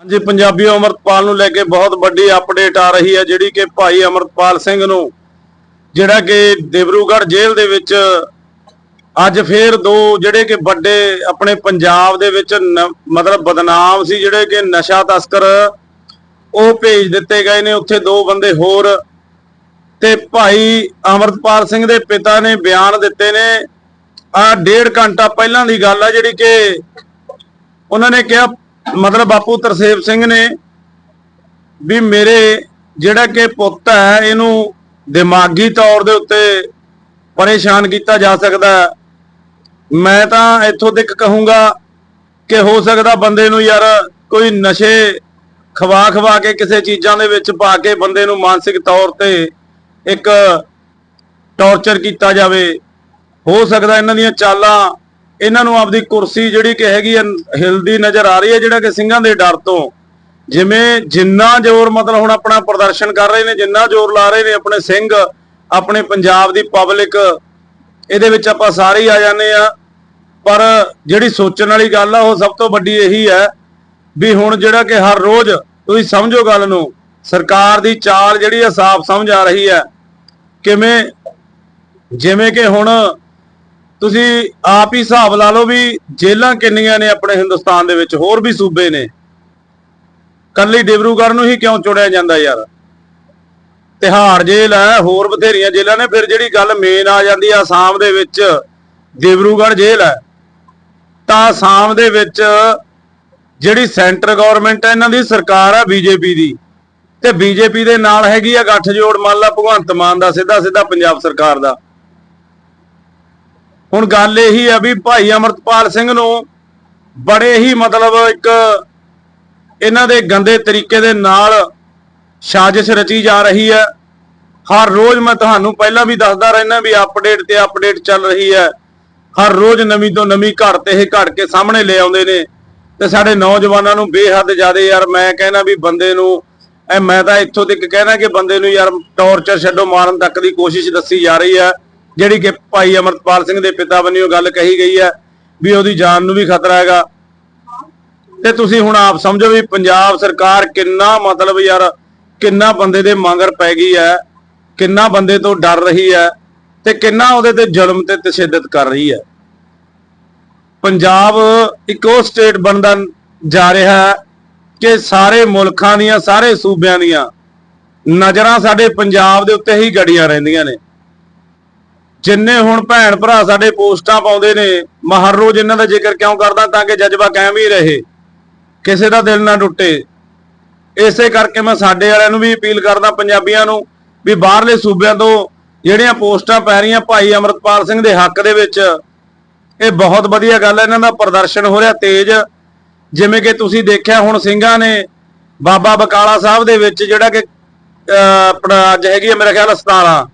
ਹਾਂਜੀ ਪੰਜਾਬੀ ਅਮਰਤਪਾਲ ਨੂੰ ਲੈ ਕੇ ਬਹੁਤ ਵੱਡੀ ਅਪਡੇਟ ਆ ਰਹੀ ਹੈ, ਜਿਹੜੀ ਕਿ ਭਾਈ ਅਮਰਤਪਾਲ ਸਿੰਘ ਨੂੰ, ਜਿਹੜਾ ਕਿ ਦਿਬਰੂਗੜ੍ਹ ਜੇਲ੍ਹ ਦੇ ਵਿੱਚ ਅੱਜ ਫੇਰ ਦੋ ਜਿਹੜੇ ਕਿ ਵੱਡੇ ਆਪਣੇ ਪੰਜਾਬ ਦੇ ਵਿੱਚ ਮਤਲਬ ਬਦਨਾਮ ਸੀ, ਜਿਹੜੇ ਕਿ ਨਸ਼ਾ ਤਸਕਰ ਉਹ ਭੇਜ ਦਿੱਤੇ ਗਏ ਨੇ, ਉੱਥੇ ਦੋ ਬੰਦੇ ਹੋਰ ਤੇ ਭਾਈ ਅਮਰਤਪਾਲ ਸਿੰਘ ਦੇ ਪਿਤਾ ਨੇ ਬਿਆਨ ਦਿੱਤੇ ਨੇ। ਆ ਡੇਢ ਘੰਟਾ ਪਹਿਲਾਂ ਦੀ ਗੱਲ ਆ, ਜਿਹੜੀ ਕਿ ਉਹਨਾਂ ਨੇ ਕਿਹਾ ਮਤਲਬ ਬਾਪੂ ਤਰਸੇਮ ਸਿੰਘ ਨੇ ਵੀ ਮੇਰੇ ਜਿਹੜਾ ਕਿ ਪੁੱਤ ਹੈ, ਇਹਨੂੰ ਦਿਮਾਗੀ ਤੌਰ ਦੇ ਉੱਤੇ ਪਰੇਸ਼ਾਨ ਕੀਤਾ ਜਾ ਸਕਦਾ ਮੈਂ ਤਾਂ ਇੱਥੋਂ ਤੱਕ ਕਹੂੰਗਾ ਕਿ ਹੋ ਸਕਦਾ ਬੰਦੇ ਨੂੰ ਯਾਰ ਕੋਈ ਨਸ਼ੇ ਖਵਾ ਖਵਾ ਕੇ ਕਿਸੇ ਚੀਜ਼ਾਂ ਦੇ ਵਿੱਚ ਪਾ ਕੇ ਬੰਦੇ ਨੂੰ ਮਾਨਸਿਕ ਤੌਰ ਤੇ ਇੱਕ ਟੌਰਚਰ ਕੀਤਾ ਜਾਵੇ। ਹੋ ਸਕਦਾ ਇਹਨਾਂ ਦੀਆਂ ਚਾਲਾਂ ਇਹਨਾਂ ਨੂੰ ਆਪਦੀ ਕੁਰਸੀ ਜਿਹੜੀ ਕਿ ਹੈਗੀ ਆ, ਹਿਲਦੀ ਨਜ਼ਰ ਆ ਰਹੀ ਹੈ, ਜਿਹੜਾ ਕਿ ਸਿੰਘਾਂ ਦੇ ਡਰ ਤੋਂ। ਜਿਵੇਂ ਜਿੰਨਾ ਜ਼ੋਰ ਮਤਲਬ ਹੁਣ ਆਪਣਾ ਪ੍ਰਦਰਸ਼ਨ ਕਰ ਰਹੇ ਨੇ, ਜਿੰਨਾ ਜ਼ੋਰ ਲਾ ਰਹੇ ਨੇ ਆਪਣੇ ਸਿੰਘ, ਆਪਣੇ ਪੰਜਾਬ ਦੀ ਪਬਲਿਕ, ਇਹਦੇ ਵਿੱਚ ਆਪਾਂ ਸਾਰੇ ਹੀ ਆ ਜਾਂਦੇ ਆ। ਪਰ ਜਿਹੜੀ ਸੋਚਣ ਵਾਲੀ ਗੱਲ ਆ, ਉਹ ਸਭ ਤੋਂ ਵੱਡੀ ਇਹੀ ਹੈ ਵੀ ਹੁਣ ਜਿਹੜਾ ਕਿ ਹਰ ਰੋਜ਼ ਤੁਸੀਂ ਸਮਝੋ ਗੱਲ ਨੂੰ, ਸਰਕਾਰ ਦੀ ਚਾਲ ਜਿਹੜੀ ਆ, ਸਾਫ਼ ਸਮਝ ਆ ਰਹੀ ਹੈ। ਕਿਵੇਂ, ਜਿਵੇਂ ਕਿ ਹੁਣ ਤੁਸੀਂ ਆਪ ਹੀ ਹਿਸਾਬ ਲਾ ਲਓ ਵੀ ਜੇਲਾਂ ਕਿੰਨੀਆਂ ਨੇ ਆਪਣੇ ਹਿੰਦੁਸਤਾਨ ਦੇ ਵਿੱਚ, ਹੋਰ ਵੀ ਸੂਬੇ ਨੇ। ਕੱਲੀ ਡਿਬਰੂਗੜ੍ਹ ਨੂੰ ਹੀ ਕਿਉਂ ਚੁਣਿਆ ਜਾਂਦਾ ਯਾਰ? ਤਿਹਾੜ ਜੇਲ੍ਹ ਹੈ, ਹੋਰ ਬਥੇਰੀਆਂ ਜੇਲ੍ਹਾਂ ਨੇ, ਫਿਰ ਜਿਹੜੀ ਗੱਲ ਮੇਨ ਆ ਜਾਂਦੀ ਆ ਆਸਾਮ ਦੇ ਵਿੱਚ, ਡਿਬਰੂਗੜ੍ਹ ਜੇਲ੍ਹ ਹੈ। ਤਾਂ ਆਸਾਮ ਦੇ ਵਿੱਚ ਜਿਹੜੀ ਸੈਂਟਰ ਗਵਰਨਮੈਂਟ ਹੈ, ਇਹਨਾਂ ਦੀ ਸਰਕਾਰ ਹੈ ਬੀਜੇਪੀ ਦੀ। ਤੇ ਬੀਜੇਪੀ ਦੇ ਨਾਲ ਹੈਗੀ ਆ ਗੱਠਜੋੜ, ਮੰਨ ਲਾ ਭਗਵੰਤ ਮਾਨ ਦਾ ਸਿੱਧਾ ਸਿੱਧਾ ਪੰਜਾਬ ਸਰਕਾਰ ਦਾ। ਹੁਣ ਗੱਲ ਇਹੀ ਆ ਵੀ ਭਾਈ ਅਮਰਤਪਾਲ ਸਿੰਘ ਨੂੰ ਬੜੇ ਹੀ ਮਤਲਬ ਇੱਕ ਇਹਨਾਂ ਦੇ ਗੰਦੇ ਤਰੀਕੇ ਦੇ ਨਾਲ ਸਾਜ਼ਿਸ਼ ਰਚੀ ਜਾ ਰਹੀ ਹੈ। ਹਰ ਰੋਜ਼ ਮੈਂ ਤੁਹਾਨੂੰ ਪਹਿਲਾਂ ਵੀ ਦੱਸਦਾ ਰਹਿਣਾ ਵੀ ਅਪਡੇਟ ਤੇ ਅਪਡੇਟ ਚੱਲ ਰਹੀ ਹੈ। ਹਰ ਰੋਜ਼ ਨਵੀਂ ਤੋਂ ਨਵੀਂ ਘੜ ਤੇ ਇਹ ਘੜ ਕੇ ਸਾਹਮਣੇ ਲੈ ਆਉਂਦੇ ਨੇ ਤੇ ਸਾਡੇ ਨੌਜਵਾਨਾਂ ਨੂੰ ਬੇਹੱਦ ਜ਼ਿਆਦਾ ਯਾਰ ਮੈਂ ਕਹਿੰਦਾ ਵੀ ਬੰਦੇ ਨੂੰ ਐ ਮੈਂ ਤਾਂ ਇੱਥੋਂ ਤੱਕ ਕਹਿਣਾ ਕਿ ਬੰਦੇ ਨੂੰ ਯਾਰ ਟੌਰਚਰ ਛੱਡੋ, ਮਾਰਨ ਤੱਕ ਦੀ ਕੋਸ਼ਿਸ਼ ਦੱਸੀ ਜਾ ਰਹੀ ਹੈ। ਜਿਹੜੀ ਕਿ ਭਾਈ ਅਮਰਤਪਾਲ ਸਿੰਘ ਦੇ ਪਿਤਾ ਵੱਲੋਂ ਗੱਲ ਕਹੀ ਗਈ ਹੈ ਵੀ ਉਹਦੀ ਜਾਨ ਨੂੰ ਵੀ ਖਤਰਾ ਹੈਗਾ। ਤੇ ਤੁਸੀਂ ਹੁਣ ਆਪ ਸਮਝੋ ਵੀ ਪੰਜਾਬ ਸਰਕਾਰ ਕਿੰਨਾ ਮਤਲਬ ਯਾਰ, ਕਿੰਨਾ ਬੰਦੇ ਦੇ ਮੰਗਰ ਪੈ ਗਈ ਹੈ, ਕਿੰਨਾ ਬੰਦੇ ਤੋਂ ਡਰ ਰਹੀ ਹੈ ਤੇ ਕਿੰਨਾ ਉਹਦੇ ਤੇ ਜ਼ੁਲਮ ਤੇ ਤਸ਼ੱਦਦ ਕਰ ਰਹੀ ਹੈ। ਪੰਜਾਬ ਇੱਕ ਉਹ ਸਟੇਟ ਬਣਦਾ ਜਾ ਰਿਹਾ ਹੈ ਕਿ ਸਾਰੇ ਮੁਲਕਾਂ ਦੀਆਂ, ਸਾਰੇ ਸੂਬਿਆਂ ਦੀਆਂ ਨਜ਼ਰਾਂ ਸਾਡੇ ਪੰਜਾਬ ਦੇ ਉੱਤੇ ਹੀ ਗੜੀਆਂ ਰਹਿੰਦੀਆਂ ਨੇ। ਜਿੰਨੇ ਹੁਣ ਭੈਣ ਭਰਾ ਸਾਡੇ ਪੋਸਟਾਂ ਪਾਉਂਦੇ ਨੇ ਮੈਂ ਹਰ ਰੋਜ਼ ਇਹਨਾਂ ਦਾ ਜ਼ਿਕਰ ਕਿਉਂ ਕਰਦਾ ਤਾਂ ਕਿ ਜਜ਼ਬਾ ਕਾਇਮ ਹੀ ਰਹੇ। ਕਿਸੇ ਦਾ ਦਿਲ ਨਾ ਟੁੱਟੇ। ਇਸੇ ਕਰਕੇ ਮੈਂ ਸਾਡੇ ਵਾਲਿਆਂ ਨੂੰ ਵੀ ਅਪੀਲ ਕਰਦਾ ਪੰਜਾਬੀਆਂ ਨੂੰ ਵੀ ਬਾਹਰਲੇ ਸੂਬਿਆਂ ਤੋਂ ਜਿਹੜੀਆਂ ਪੋਸਟਾਂ ਪੈ ਰਹੀਆਂ ਭਾਈ ਅਮਰਤਪਾਲ ਸਿੰਘ ਦੇ ਹੱਕ ਦੇ ਵਿੱਚ ਇਹ ਬਹੁਤ ਵਧੀਆ ਗੱਲ ਹੈ ਇਹਨਾਂ ਦਾ ਪ੍ਰਦਰਸ਼ਨ ਹੋ ਰਿਹਾ ਤੇਜ਼। ਜਿਵੇਂ ਕਿ ਤੁਸੀਂ ਦੇਖਿਆ ਹੁਣ ਸਿੰਘਾਂ ਨੇ ਬਾਬਾ ਬਕਾਲਾ ਸਾਹਿਬ ਦੇ ਵਿੱਚ ਜਿਹੜਾ ਕਿ ਅਹ, ਆਪਣਾ ਅੱਜ ਹੈਗੀ ਹੈ ਮੇਰਾ ਖਿਆਲ 17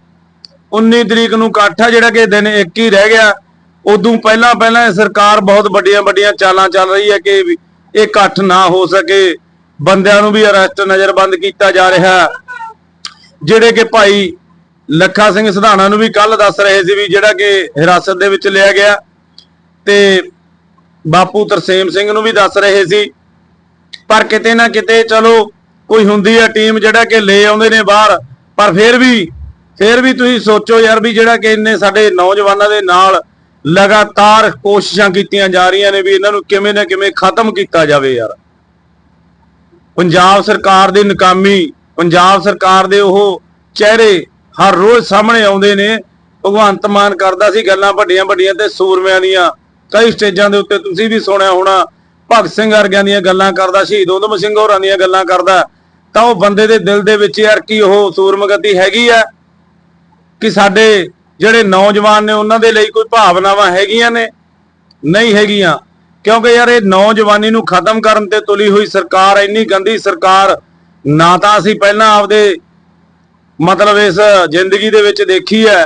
19 ਤਰੀਕ ਨੂੰ ਇਕੱਠ ਆ ਜਿਹੜਾ ਕਿ ਦਿਨ ਇੱਕ ਹੀ ਰਹਿ ਗਿਆ। ਉਦੋਂ ਪਹਿਲਾਂ ਪਹਿਲਾਂ ਸਰਕਾਰ ਬਹੁਤ ਵੱਡੀਆਂ ਵੱਡੀਆਂ ਚਾਲਾਂ ਚੱਲ ਰਹੀ ਹੈ ਕਿ ਇਹ ਇਕੱਠ ਨਾ ਹੋ ਸਕੇ। ਬੰਦਿਆਂ ਨੂੰ ਵੀ ਅਰੈਸਟ ਨਜ਼ਰਬੰਦ ਕੀਤਾ ਜਾ ਰਿਹਾ। ਜਿਹੜੇ ਕਿ ਭਾਈ ਲੱਖਾ ਸਿੰਘ ਸਿਧਾਣਾ ਨੂੰ ਵੀ ਕੱਲ ਦੱਸ ਰਹੇ ਸੀ ਵੀ ਜਿਹੜਾ ਕਿ ਹਿਰਾਸਤ ਦੇ ਵਿੱਚ ਲਿਆ ਗਿਆ। ਤੇ ਬਾਪੂ ਤਰਸੇਮ ਸਿੰਘ ਨੂੰ ਵੀ ਦੱਸ ਰਹੇ ਸੀ। ਪਰ ਕਿਤੇ ਨਾ ਕਿਤੇ ਚਲੋ ਕੋਈ ਹੁੰਦੀ ਹੈ ਟੀਮ ਜਿਹੜਾ ਕਿ ਲੈ ਆਉਂਦੇ ਨੇ ਬਾਹਰ, ਪਰ ਫਿਰ ਵੀ ਫਿਰ ਵੀ ਤੁਸੀਂ ਸੋਚੋ ਯਾਰ ਵੀ ਜਿਹੜਾ ਕਿ ਇੰਨੇ ਸਾਡੇ ਨੌਜਵਾਨਾਂ ਦੇ ਨਾਲ ਲਗਾਤਾਰ ਕੋਸ਼ਿਸ਼ਾਂ ਕੀਤੀਆਂ ਜਾ ਰਹੀਆਂ ਨੇ ਵੀ ਇਹਨਾਂ ਨੂੰ ਕਿਵੇਂ ਨਾ ਕਿਵੇਂ ਖਤਮ ਕੀਤਾ ਜਾਵੇ ਯਾਰ। ਪੰਜਾਬ ਸਰਕਾਰ ਦੀ ਨਕਾਮੀ, ਪੰਜਾਬ ਸਰਕਾਰ ਦੇ ਉਹ ਚਿਹਰੇ ਹਰ ਰੋਜ਼ ਸਾਹਮਣੇ ਆਉਂਦੇ ਨੇ। ਭਗਵੰਤ ਮਾਨ ਕਰਦਾ ਸੀ ਗੱਲਾਂ ਵੱਡੀਆਂ ਵੱਡੀਆਂ ਤੇ ਸੂਰਮਿਆਂ ਦੀਆਂ। ਕਈ ਸਟੇਜਾਂ ਦੇ ਉੱਤੇ ਤੁਸੀਂ ਵੀ ਸੁਣਿਆ ਹੋਣਾ, ਭਗਤ ਸਿੰਘ ਵਰਗਿਆਂ ਦੀਆਂ ਗੱਲਾਂ ਕਰਦਾ, ਸ਼ਹੀਦ ਊਧਮ ਸਿੰਘ ਹੋਰਾਂ ਦੀਆਂ ਗੱਲਾਂ ਕਰਦਾ। ਤਾਂ ਉਹ ਬੰਦੇ ਦੇ ਦਿਲ ਦੇ ਵਿੱਚ ਯਾਰ ਕੀ ਉਹ ਸੂਰਮਗਤੀ ਹੈਗੀ ਆ? ਕਿ ਸਾਡੇ ਜਿਹੜੇ ਨੌਜਵਾਨ ਨੇ ਉਹਨਾਂ ਦੇ ਲਈ ਕੋਈ ਭਾਵਨਾਵਾਂ ਹੈਗੀਆਂ ਨੇ? ਨਹੀਂ ਹੈਗੀਆਂ। ਕਿਉਂਕਿ ਯਾਰ ਇਹ ਨੌਜਵਾਨੀ ਨੂੰ ਖਤਮ ਕਰਨ ਤੇ ਤੁਲੀ ਹੋਈ ਸਰਕਾਰ, ਇੰਨੀ ਗੰਦੀ ਸਰਕਾਰ, ਨਾ ਤਾਂ ਅਸੀਂ ਪਹਿਲਾਂ ਆਪਦੇ ਮਤਲਬ ਇਸ ਜ਼ਿੰਦਗੀ ਦੇ ਵਿੱਚ ਦੇਖੀ ਹੈ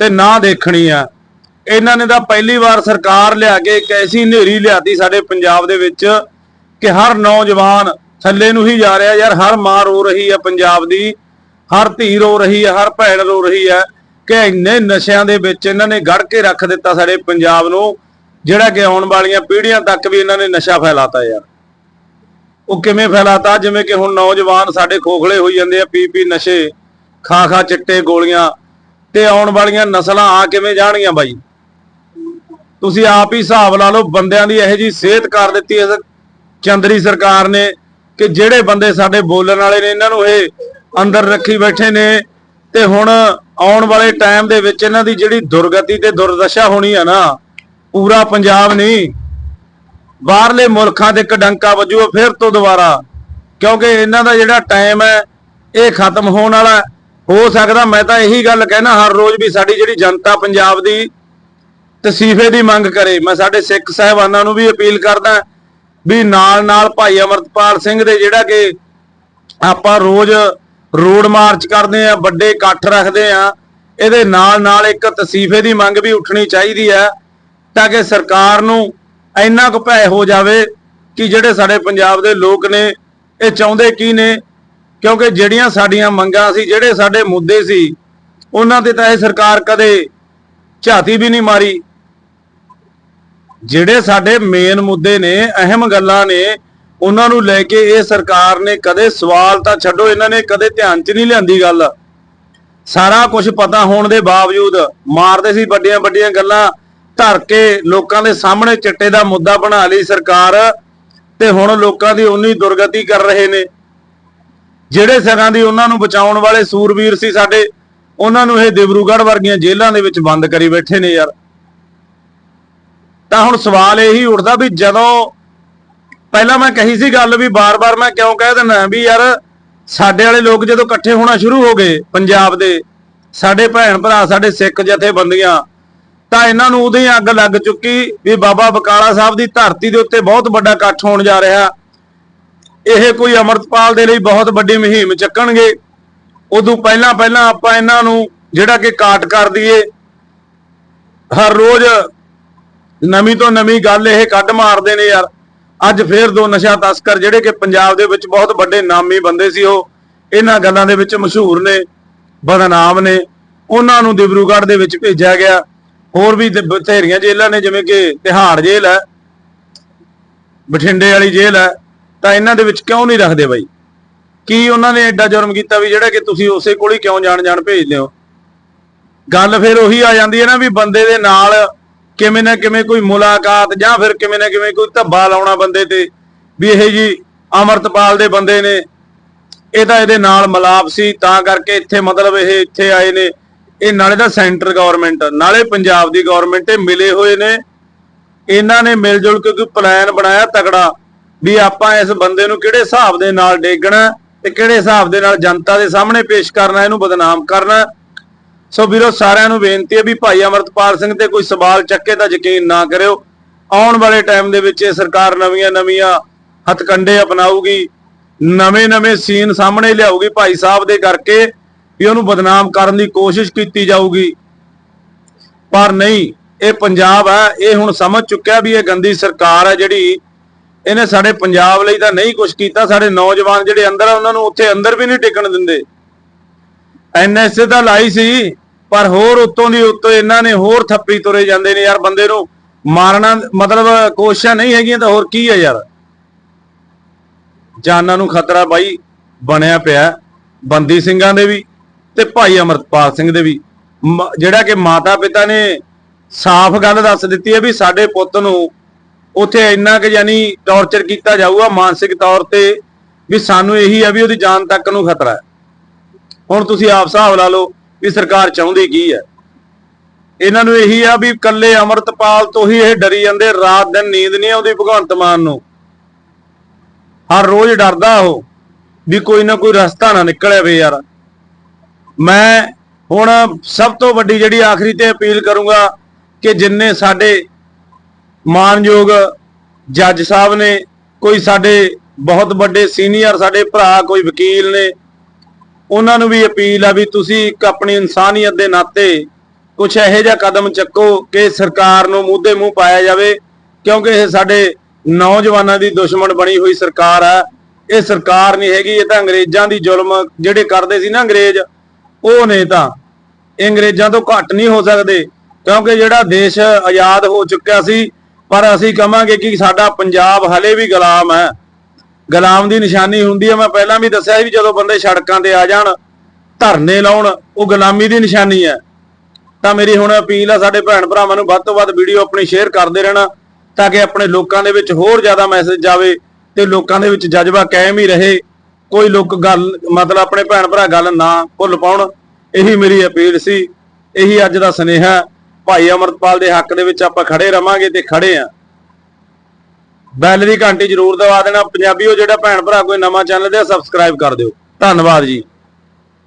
ਤੇ ਨਾ ਦੇਖਣੀ ਆ ਇਹਨਾਂ ਨੇ ਤਾਂ ਪਹਿਲੀ ਵਾਰ ਸਰਕਾਰ ਲਿਆ ਕੇ ਇੱਕ ਐਸੀ ਹਨੇਰੀ ਲਿਆਤੀ ਸਾਡੇ ਪੰਜਾਬ ਦੇ ਵਿੱਚ ਕਿ ਹਰ ਨੌਜਵਾਨ ਥੱਲੇ ਨੂੰ ਹੀ ਜਾ ਰਿਹਾ। ਯਾਰ ਹਰ ਮਾਂ ਰੋ ਰਹੀ ਹੈ ਪੰਜਾਬ ਦੀ, ਹਰ ਧੀ ਰੋ ਰਹੀ ਹੈ, ਹਰ ਭੈਣ ਰੋ ਰਹੀ ਹੈ। ਕਿ ਇੰਨੇ ਨਸ਼ਿਆਂ ਦੇ ਵਿੱਚ ਇਹਨਾਂ ਨੇ ਗੜ ਕੇ ਰੱਖ ਦਿੱਤਾ ਸਾਡੇ ਪੰਜਾਬ ਨੂੰ, ਜਿਹੜਾ ਕਿ ਆਉਣ ਵਾਲੀਆਂ ਪੀੜ੍ਹੀਆਂ ਤੱਕ ਵੀ ਇਹਨਾਂ ਨੇ ਨਸ਼ਾ ਫੈਲਾਤਾ ਯਾਰ। ਉਹ ਕਿਵੇਂ ਫੈਲਾਤਾ? ਜਿਵੇਂ ਕਿ ਹੁਣ ਨੌਜਵਾਨ ਸਾਡੇ ਖੋਖਲੇ ਹੋਈ ਜਾਂਦੇ ਆ ਪੀ ਪੀ ਨਸ਼ੇ ਖਾ ਖਾ ਚਿੱਟੇ ਗੋਲੀਆਂ, ਤੇ ਆਉਣ ਵਾਲੀਆਂ ਨਸਲਾਂ ਆ ਕਿਵੇਂ ਜਾਣਗੀਆਂ ਬਾਈ? ਤੁਸੀਂ ਆਪ ਹੀ ਹਿਸਾਬ ਲਾ ਲਓ, ਬੰਦਿਆਂ ਦੀ ਇਹੋ ਜੀ ਸਿਹਤ ਕਰ ਦਿੱਤੀ ਇਸ ਚੰਦਰੀ ਸਰਕਾਰ ਨੇ ਕਿ ਜਿਹੜੇ ਬੰਦੇ ਸਾਡੇ ਬੋਲਣ ਵਾਲੇ ਨੇ, ਇਹਨਾਂ ਨੂੰ ਇਹ ਅੰਦਰ ਰੱਖੀ ਬੈਠੇ ਨੇ, ਤੇ ਹੁਣ ਆਉਣ ਵਾਲੇ ਟਾਈਮ ਦੇ ਵਿੱਚ ਇਹਨਾਂ ਦੀ ਜਿਹੜੀ ਦੁਰਗਤੀ ਤੇ ਦੁਰਦਸ਼ਾ ਹੋਣੀ ਆ ਨਾ, ਪੂਰਾ ਪੰਜਾਬ ਨਹੀਂ। ਬਾਹਰਲੇ ਮੁਲਕਾਂ ਦੇ ਕਡੰਕਾ ਵਜੂ ਫਿਰ ਤੋਂ ਦੁਬਾਰਾ। ਕਿਉਂਕਿ ਇਹਨਾਂ ਦਾ ਜਿਹੜਾ ਟਾਈਮ ਹੈ, ਇਹ ਖਤਮ ਹੋਣ ਵਾਲਾ ਹੋ। ਸਕਦਾ, ਮੈਂ ਤਾਂ ਇਹੀ ਗੱਲ ਕਹਿਣਾ, ਹਰ ਰੋਜ਼ ਵੀ ਸਾਡੀ ਜਿਹੜੀ ਜਨਤਾ ਪੰਜਾਬ ਦੀ ਤਸੀਫੇ ਦੀ ਮੰਗ ਕਰੇ। ਮੈਂ ਸਾਡੇ ਸਿੱਖ ਸਾਹਿਬਾਨਾਂ ਨੂੰ ਵੀ ਅਪੀਲ ਕਰਦਾ ਵੀ ਨਾਲ ਨਾਲ ਭਾਈ ਅਮਰਤਪਾਲ ਸਿੰਘ ਦੇ ਜਿਹੜਾ ਕਿ ਆਪਾਂ ਰੋਜ਼ ਰੋਡ ਮਾਰਚ ਕਰਦੇ ਆ, ਵੱਡੇ ਇਕੱਠ ਰੱਖਦੇ ਆ। ਇਹਦੇ ਨਾਲ ਨਾਲ ਇੱਕ ਤਸੀਫੇ ਦੀ ਮੰਗ ਵੀ ਉੱਠਣੀ ਚਾਹੀਦੀ ਹੈ ਤਾਂ ਕਿ ਸਰਕਾਰ ਨੂੰ ਇੰਨਾ ਕੁ ਭੈ ਹੋ ਜਾਵੇ ਕਿ ਜਿਹੜੇ ਸਾਡੇ ਪੰਜਾਬ ਦੇ ਲੋਕ ਨੇ, ਇਹ ਚਾਹੁੰਦੇ ਕੀ ਨੇ? ਕਿਉਂਕਿ ਜਿਹੜੀਆਂ ਸਾਡੀਆਂ ਮੰਗਾਂ ਸੀ, ਜਿਹੜੇ ਸਾਡੇ ਮੁੱਦੇ ਸੀ, ਉਹਨਾਂ ਤੇ ਤਾਂ ਇਹ ਸਰਕਾਰ ਕਦੇ ਝਾਤੀ ਵੀ ਨਹੀਂ ਮਾਰੀ। ਜਿਹੜੇ ਸਾਡੇ ਮੇਨ ਮੁੱਦੇ ਨੇ, ਅਹਿਮ ਗੱਲਾਂ ਨੇ ਉਹਨਾਂ ਨੂੰ ਲੈ ਕੇ ਇਹ ਸਰਕਾਰ ਨੇ ਕਦੇ ਸਵਾਲ ਤਾਂ ਛੱਡੋ, ਇਹਨਾਂ ਨੇ ਕਦੇ ਧਿਆਨ 'ਚ ਨਹੀਂ ਲਿਆਂਦੀ ਗੱਲ। ਸਾਰਾ ਕੁਝ ਪਤਾ ਹੋਣ ਦੇ ਬਾਵਜੂਦ ਮਾਰਦੇ ਸੀ ਵੱਡੀਆਂ ਵੱਡੀਆਂ ਗੱਲਾਂ, ਧਰ ਕੇ ਲੋਕਾਂ ਦੇ ਸਾਹਮਣੇ ਚਿੱਟੇ ਦਾ ਮੁੱਦਾ ਬਣਾ ਲਈ ਸਰਕਾਰ, ਤੇ ਹੁਣ ਲੋਕਾਂ ਦੀ ਉਨੀ ਦੁਰਗਤੀ ਕਰ ਰਹੇ ਨੇ। ਜਿਹੜੇ ਸਗਾਂ ਦੀ ਉਹਨਾਂ ਨੂੰ ਬਚਾਉਣ ਵਾਲੇ ਸੂਰਬੀਰ ਸੀ ਸਾਡੇ, ਉਹਨਾਂ ਨੂੰ ਇਹ ਦਿਬਰੂਗੜ੍ਹ ਵਰਗੀਆਂ ਜੇਲ੍ਹਾਂ ਦੇ ਵਿੱਚ ਬੰਦ ਕਰੀ ਬੈਠੇ ਨੇ ਯਾਰ। ਤਾਂ ਹੁਣ ਸਵਾਲ ਇਹੀ ਉੱਠਦਾ ਵੀ ਜਦੋਂ ਪਹਿਲਾਂ ਮੈਂ ਕਹੀ ਸੀ ਗੱਲ ਵੀ ਬਾਰ-ਬਾਰ ਮੈਂ ਕਿਉਂ ਕਹਿ ਦਿੰਦਾ ਵੀ ਯਾਰ ਸਾਡੇ ਵਾਲੇ ਲੋਕ ਜਦੋਂ ਇਕੱਠੇ ਹੋਣਾ ਸ਼ੁਰੂ ਹੋ ਗਏ ਪੰਜਾਬ ਦੇ, ਸਾਡੇ ਭੈਣ ਭਰਾ, ਸਾਡੇ ਸਿੱਖ ਜਥੇਬੰਦੀਆਂ, ਤਾਂ ਇਹਨਾਂ ਨੂੰ ਉਦੋਂ ਹੀ ਅੱਗ ਲੱਗ ਚੁੱਕੀ ਵੀ ਬਾਬਾ ਬਕਾਲਾ ਸਾਹਿਬ ਦੀ ਧਰਤੀ ਦੇ ਉੱਤੇ ਬਹੁਤ ਵੱਡਾ ਇਕੱਠ ਹੋਣ ਜਾ ਰਿਹਾ। ਇਹ ਕੋਈ ਅਮਰਤਪਾਲ ਦੇ ਲਈ ਬਹੁਤ ਵੱਡੀ ਮੁਹਿੰਮ ਚੱਕਣਗੇ। ਉਦੋਂ ਪਹਿਲਾਂ ਪਹਿਲਾਂ ਆਪਾਂ ਇਹਨਾਂ ਨੂੰ ਜਿਹੜਾ ਕਿ ਕਾਟ ਕਰ ਦਈਏ। ਹਰ ਰੋਜ਼ ਨਵੀਂ ਤੋਂ ਨਵੀਂ ਗੱਲ ਇਹ ਕੱਢ ਮਾਰਦੇ ਨੇ ਯਾਰ। ਅੱਜ ਫੇਰ ਦੋ ਨਸ਼ਾ ਤਸਕਰ ਜਿਹੜੇ ਕਿ ਪੰਜਾਬ ਦੇ ਵਿੱਚ ਬਹੁਤ ਵੱਡੇ ਨਾਮੀ ਬੰਦੇ ਸੀ ਉਹ, ਇਹਨਾਂ ਗੱਲਾਂ ਦੇ ਵਿੱਚ ਮਸ਼ਹੂਰ ਨੇ, ਬਦਨਾਮ ਨੇ, ਉਹਨਾਂ ਨੂੰ ਦਿਬਰੂਗੜ੍ਹ ਦੇ ਵਿੱਚ ਭੇਜਿਆ ਗਿਆ। ਹੋਰ ਵੀ ਬਥੇਰੀਆਂ ਜੇਲ੍ਹਾਂ ਨੇ, ਜਿਵੇਂ ਕਿ ਤਿਹਾੜ ਜੇਲ੍ਹ ਹੈ, ਬਠਿੰਡੇ ਵਾਲੀ ਜੇਲ੍ਹ ਹੈ, ਤਾਂ ਇਹਨਾਂ ਦੇ ਵਿੱਚ ਕਿਉਂ ਨਹੀਂ ਰੱਖਦੇ ਬਾਈ? ਕੀ ਉਹਨਾਂ ਨੇ ਐਡਾ ਜੁਰਮ ਕੀਤਾ ਵੀ ਜਿਹੜਾ ਕਿ ਤੁਸੀਂ ਉਸੇ ਕੋਲ ਹੀ ਕਿਉਂ ਜਾਣ ਜਾਣ ਭੇਜਦੇ ਹੋ? ਗੱਲ ਫਿਰ ਉਹੀ ਆ ਜਾਂਦੀ ਹੈ ਨਾ ਵੀ ਬੰਦੇ ਦੇ ਨਾਲ ਕਿਵੇਂ ਨਾ ਕਿਵੇਂ ਕੋਈ ਮੁਲਾਕਾਤ ਜਾਂ ਫਿਰ ਕਿਵੇਂ ਨਾ ਕਿਵੇਂ ਕੋਈ ਧੱਬਾ ਲਾਉਣਾ ਬੰਦੇ ਤੇ, ਵੀ ਇਹ ਜੀ ਅਮਰਤਪਾਲ ਦੇ ਬੰਦੇ ਨੇ, ਇਹ ਤਾਂ ਇਹਦੇ ਨਾਲ ਮਲਾਪ ਸੀ, ਤਾਂ ਕਰਕੇ ਇੱਥੇ ਮਤਲਬ ਇਹ ਇੱਥੇ ਆਏ ਨੇ। ਇਹ ਨਾਲੇ ਤਾਂ ਸੈਂਟਰ ਗਵਰਨਮੈਂਟ, ਨਾਲੇ ਪੰਜਾਬ ਦੀ ਗਵਰਨਮੈਂਟ ਇਹ ਮਿਲੇ ਹੋਏ ਨੇ। ਇਹਨਾਂ ਨੇ ਮਿਲ ਜੁਲ ਕੇ ਕੋਈ ਪਲਾਨ ਬਣਾਇਆ ਤਗੜਾ ਵੀ ਆਪਾਂ ਇਸ ਬੰਦੇ ਨੂੰ ਕਿਹੜੇ ਹਿਸਾਬ ਦੇ ਨਾਲ ਡੇਗਣਾ ਤੇ ਕਿਹੜੇ ਹਿਸਾਬ ਦੇ ਨਾਲ ਜਨਤਾ ਦੇ ਸਾਹਮਣੇ ਪੇਸ਼ ਕਰਨਾ, ਇਹਨੂੰ ਬਦਨਾਮ ਕਰਨਾ। ਸੋ ਵੀਰੋ, ਸਾਰਿਆਂ ਨੂੰ ਬੇਨਤੀ ਹੈ ਵੀ ਭਾਈ ਅਮਰਤਪਾਲ ਸਿੰਘ ਤੇ ਕੋਈ ਸਵਾਲ ਚੱਕੇ ਤਾਂ ਯਕੀਨ ਨਾ ਕਰਿਓ। ਆਉਣ ਵਾਲੇ ਟਾਈਮ ਦੇ ਵਿੱਚ ਇਹ ਸਰਕਾਰ ਨਵੀਆਂ ਨਵੀਆਂ ਹਥਕੰਡੇ ਅਪਣਾਊਗੀ, ਨਵੇਂ ਨਵੇਂ ਸੀਨ ਸਾਹਮਣੇ ਲਿਆਊਗੀ ਭਾਈ ਸਾਹਿਬ ਦੇ ਕਰਕੇ ਵੀ ਉਹਨੂੰ ਬਦਨਾਮ ਕਰਨ ਦੀ ਕੋਸ਼ਿਸ਼ ਕੀਤੀ ਜਾਊਗੀ। ਪਰ ਨਹੀਂ, ਇਹ ਪੰਜਾਬ ਹੈ, ਇਹ ਹੁਣ ਸਮਝ ਚੁੱਕਿਆ ਵੀ ਇਹ ਗੰਦੀ ਸਰਕਾਰ ਹੈ ਜਿਹੜੀ ਇਹਨੇ ਸਾਡੇ ਪੰਜਾਬ ਲਈ ਤਾਂ ਨਹੀਂ ਕੁਝ ਕੀਤਾ, ਸਾਡੇ ਨੌਜਵਾਨ ਜਿਹੜੇ ਅੰਦਰ ਆ, ਉਹਨਾਂ ਨੂੰ ਉੱਥੇ ਅੰਦਰ ਵੀ ਨਹੀਂ ਟਿਕਣ ਦਿੰਦੇ। ਐਨਐਸਏ ਤਾਂ ਲਾਈ ਸੀ ਪਰ ਹੋਰ ਉੱਤੋਂ ਦੀ ਉੱਤੋਂ ਇਹਨਾਂ ਨੇ ਹੋਰ ਥੱਪੀ ਤੁਰੇ ਜਾਂਦੇ ਨੇ ਯਾਰ ਬੰਦੇ ਨੂੰ ਮਾਰਨਾ ਮਤਲਬ ਕੋਸ਼ਿਸ਼ਾਂ ਨਹੀਂ ਹੈਗੀਆਂ ਤਾਂ ਹੋਰ ਕੀ ਹੈ ਯਾਰ। ਜਾਨਾਂ ਨੂੰ ਖਤਰਾ ਬਾਈ ਬਣਿਆ ਪਿਆ ਬੰਦੀ ਸਿੰਘਾਂ ਦੇ ਵੀ ਤੇ ਭਾਈ ਅਮਰਤਪਾਲ ਸਿੰਘ ਦੇ ਵੀ। ਜਿਹੜਾ ਕਿ ਮਾਤਾ ਪਿਤਾ ਨੇ ਸਾਫ਼ ਗੱਲ ਦੱਸ ਦਿੱਤੀ ਹੈ ਵੀ ਸਾਡੇ ਪੁੱਤ ਨੂੰ ਉੱਥੇ ਇੰਨਾ ਕਿ ਯਾਨੀ ਟੌਰਚਰ ਕੀਤਾ ਜਾਊਗਾ ਮਾਨਸਿਕ ਤੌਰ ਤੇ ਵੀ ਸਾਨੂੰ ਇਹੀ ਹੈ ਵੀ ਉਹਦੀ ਜਾਨ ਤੱਕ ਨੂੰ ਖਤਰਾ ਹੈ। ਹੁਣ ਤੁਸੀਂ ਆਪ ਹਿਸਾਬ ਲਾ ਲਓ ਵੀ ਸਰਕਾਰ ਚਾਹੁੰਦੀ ਕੀ ਹੈ। ਇਹਨਾਂ ਨੂੰ ਇਹੀ ਆ ਵੀ ਕੱਲੇ ਅਮਰਤਪਾਲ ਤੋਂ ਹੀ ਇਹ ਡਰੀ ਜਾਂਦੇ, ਰਾਤ ਦਿਨ ਨੀਂਦ ਨਹੀਂ ਆਉਂਦੀ ਭਗਵੰਤ ਮਾਨ ਨੂੰ। ਹਰ ਰੋਜ਼ ਡਰਦਾ ਉਹ ਵੀ ਕੋਈ ਨਾ ਕੋਈ ਰਸਤਾ ਨਾ ਨਿਕਲੇ ਵੇ ਯਾਰ। ਮੈਂ ਹੁਣ ਸਭ ਤੋਂ ਵੱਡੀ ਜਿਹੜੀ ਆਖਰੀ ਤੇ ਅਪੀਲ ਕਰੂੰਗਾ ਕਿ ਜਿੰਨੇ ਸਾਡੇ ਮਾਨਯੋਗ ਜੱਜ ਸਾਹਿਬ ਨੇ, ਕੋਈ ਸਾਡੇ ਬਹੁਤ ਵੱਡੇ ਸੀਨੀਅਰ ਸਾਡੇ ਭਰਾ, ਕੋਈ ਵਕੀਲ ਨੇ ਉਹਨਾਂ ਨੂੰ ਵੀ ਅਪੀਲ ਆ ਵੀ ਤੁਸੀਂ ਇੱਕ ਆਪਣੀ ਇਨਸਾਨੀਅਤ ਦੇ ਨਾਤੇ ਕੁਝ ਇਹੋ ਜਿਹਾ ਕਦਮ ਚੱਕੋ ਕਿ ਸਰਕਾਰ ਨੂੰ ਮੂਧੇ ਮੂੰਹ ਪਾਇਆ ਜਾਵੇ, ਕਿਉਂਕਿ ਇਹ ਸਾਡੇ ਨੌਜਵਾਨਾਂ ਦੀ ਦੁਸ਼ਮਣ ਬਣੀ ਹੋਈ ਸਰਕਾਰ ਆ। ਇਹ ਸਰਕਾਰ ਨਹੀਂ ਹੈਗੀ, ਇਹ ਤਾਂ ਅੰਗਰੇਜ਼ਾਂ ਦੀ ਜ਼ੁਲਮ ਜਿਹੜੇ ਕਰਦੇ ਸੀ ਨਾ ਅੰਗਰੇਜ਼, ਉਹ ਨੇ ਤਾਂ। ਇਹ ਅੰਗਰੇਜ਼ਾਂ ਤੋਂ ਘੱਟ ਨਹੀਂ ਹੋ ਸਕਦੇ, ਕਿਉਂਕਿ ਜਿਹੜਾ ਦੇਸ਼ ਆਜ਼ਾਦ ਹੋ ਚੁੱਕਿਆ ਸੀ, ਪਰ ਅਸੀਂ ਕਹਾਂਗੇ ਕਿ ਸਾਡਾ ਪੰਜਾਬ ਹਲੇ ਵੀ ਗੁਲਾਮ ਹੈ। ਗੁਲਾਮ ਦੀ ਨਿਸ਼ਾਨੀ ਹੁੰਦੀ ਹੈ ਮੈਂ ਪਹਿਲਾਂ ਵੀ ਦੱਸਿਆ ਸੀ ਵੀ ਜਦੋਂ ਬੰਦੇ ਸੜਕਾਂ ਤੇ ਆ ਜਾਣ, ਧਰਨੇ ਲਾਉਣ, ਉਹ ਗੁਲਾਮੀ ਦੀ ਨਿਸ਼ਾਨੀ ਹੈ ਤਾਂ ਮੇਰੀ ਹੁਣ ਅਪੀਲ ਆ, ਸਾਡੇ ਭੈਣ ਭਰਾਵਾਂ ਨੂੰ ਵੱਧ ਤੋਂ ਵੱਧ ਵੀਡੀਓ ਆਪਣੀ ਸ਼ੇਅਰ ਕਰਦੇ ਰਹਿਣਾ, ਤਾਂ ਕਿ ਆਪਣੇ ਲੋਕਾਂ ਦੇ ਵਿੱਚ ਹੋਰ ਜ਼ਿਆਦਾ ਮੈਸੇਜ ਜਾਵੇ ਤੇ ਲੋਕਾਂ ਦੇ ਵਿੱਚ ਜਜ਼ਬਾ ਕਾਇਮ ਹੀ ਰਹੇ। ਕੋਈ ਲੋਕ ਗੱਲ, ਮਤਲਬ ਆਪਣੇ ਭੈਣ ਭਰਾ ਗੱਲ ਨਾ ਭੁੱਲ ਪਾਉਣ, ਇਹੀ ਮੇਰੀ ਅਪੀਲ ਸੀ। ਇਹੀ ਅੱਜ ਦਾ ਸੁਨੇਹਾ। ਭਾਈ ਅਮਰਤਪਾਲ ਦੇ ਹੱਕ ਦੇ ਵਿੱਚ ਆਪਾਂ ਖੜੇ ਰਵਾਂਗੇ ਤੇ ਖੜੇ ਆ। ਬੈਲ ਦੀ ਘੰਟੀ ਜ਼ਰੂਰ ਦਬਾ ਦੇਣਾ। ਪੰਜਾਬੀ ਉਹ ਜਿਹੜਾ ਭੈਣ ਭਰਾ, ਕੋਈ ਨਵਾਂ ਚੈਨਲ ਦੇ ਸਬਸਕ੍ਰਾਈਬ ਕਰ ਦਿਓ। ਧੰਨਵਾਦ ਜੀ।